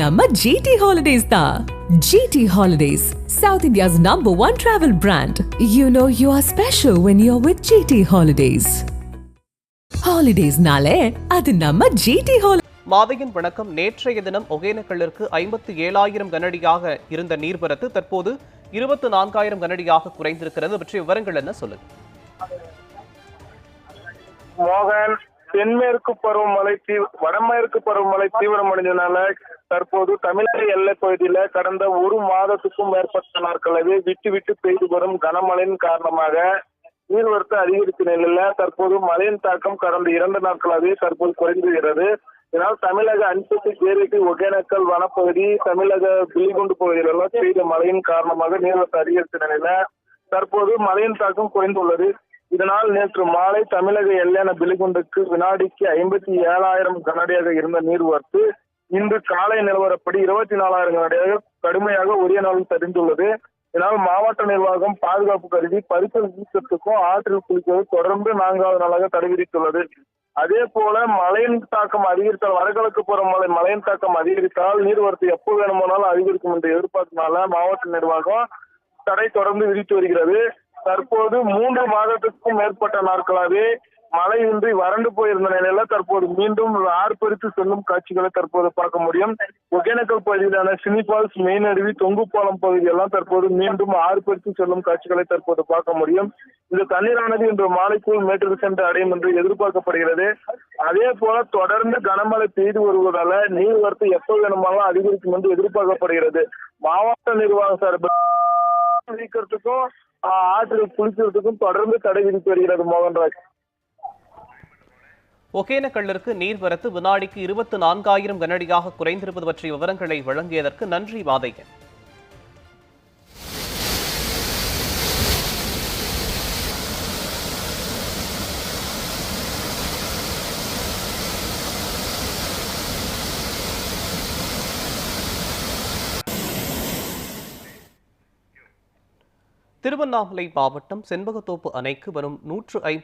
நம்ம GT holidays தான். GT holidays south India's number one travel brand you know you are special when you are with GT holidays ஹாலிடேஸ்னாலே அது நம்ம GT holidays மாதையின் வணக்கம். நேற்றைய தினம் ஒகேனக்கல்லிற்கு ஐம்பத்தி ஏழாயிரம் கனடியாக இருந்த நீர்வரத்து தற்போது இருபத்தி நான்காயிரம் கனடியாக குறைந்திருக்கிறது. பற்றிய விவரங்கள் என்ன சொல்லுங்க. மோகன் தென்மேற்கு பருவமழை தீ- வடமேற்கு பருவமழை தீவிரமடைஞ்சதுனால தற்போது தமிழக எல்லை பகுதியில கடந்த ஒரு மாதத்துக்கும் மேற்பட்ட நாட்களாகவே விட்டு விட்டு பெய்து வரும் கனமழையின் காரணமாக நீர்வரத்து அதிகரித்த நிலையில தற்போது மழையின் தாக்கம் கடந்த இரண்டு நாட்களாகவே தற்போது குறைந்து வருகிறது இதனால் தமிழக அன்பத்தி கேரட்டி ஒகேனக்கல் வனப்பகுதி தமிழக பில்லிகுண்டு பகுதிகளெல்லாம் பெய்த மழையின் காரணமாக நீர்வரத்து அதிகரித்த நிலையில தற்போது மழையின் தாக்கம் குறைந்துள்ளது. இதனால் நேற்று மாலை தமிழக எல்லையான பிலிகுண்டுக்கு வினாடிக்கு ஐம்பத்தி ஏழாயிரம் கனடியாக இருந்த நீர்வரத்து இன்று காலை நிலவரப்படி இருபத்தி நாலாயிரம் கனடியாக கடுமையாக உரிய நாள் சரிந்துள்ளது. இதனால் மாவட்ட நிர்வாகம் பாதுகாப்பு கருதி பரிசல் வீசத்துக்கும் ஆற்றில் குளிப்பது தொடர்ந்து நான்காவது நாளாக தடை விதித்துள்ளது. அதே போல மழையின் தாக்கம் அதிகரித்தால் வடகிழக்கு புற மழை மழையின் தாக்கம் அதிகரித்தால் நீர்வரத்து எப்போ வேணுமானாலும் அதிகரிக்கும் என்று எதிர்பார்த்தனால மாவட்ட நிர்வாகம் தடை தொடர்ந்து விதித்து வருகிறது. தற்போது மூன்று மாதத்துக்கும் மேற்பட்ட நாட்களாகவே மழையின்றி வறண்டு போயிருந்த நிலையில தற்போது மீண்டும் ஆர்ப்பரித்து செல்லும் காட்சிகளை தற்போது பார்க்க முடியும். ஒகேனக்கல் பகுதியிலான சினிபால்ஸ் மெயின் அருவி தொங்குப்பாலம் பகுதியெல்லாம் தற்போது மீண்டும் ஆர்ப்பரித்து செல்லும் காட்சிகளை தற்போது பார்க்க முடியும். இந்த தண்ணீரானது இன்று மாலைக்குள் மேட்டர் சென்று அடையும் என்று எதிர்பார்க்கப்படுகிறது. அதே போல தொடர்ந்து கனமழை பெய்து வருவதால நீர்வரத்து எப்போ வேணுமானாலும் அதிகரிக்கும் என்று எதிர்பார்க்கப்படுகிறது. மாவட்ட நிர்வாகம் சார்பில் விதிக்கிறதுக்கும் ஆற்றில் குளிக்கிறதுக்கும் தொடர்ந்து தடை விதித்து வருகிறது மோகன்ராஜ். ஒகேனக்கல்லிற்கு நீர்வரத்து வினாடிக்கு இருபத்தி நான்காயிரம் கனடியாக குறைந்திருப்பது பற்றிய விவரங்களை வழங்கியதற்கு நன்றி வாதையன் திருவண்ணாமலை மாவட்டம் செண்பகத்தோப்பு அணைக்கு வரும் நூற்று ஐம்பது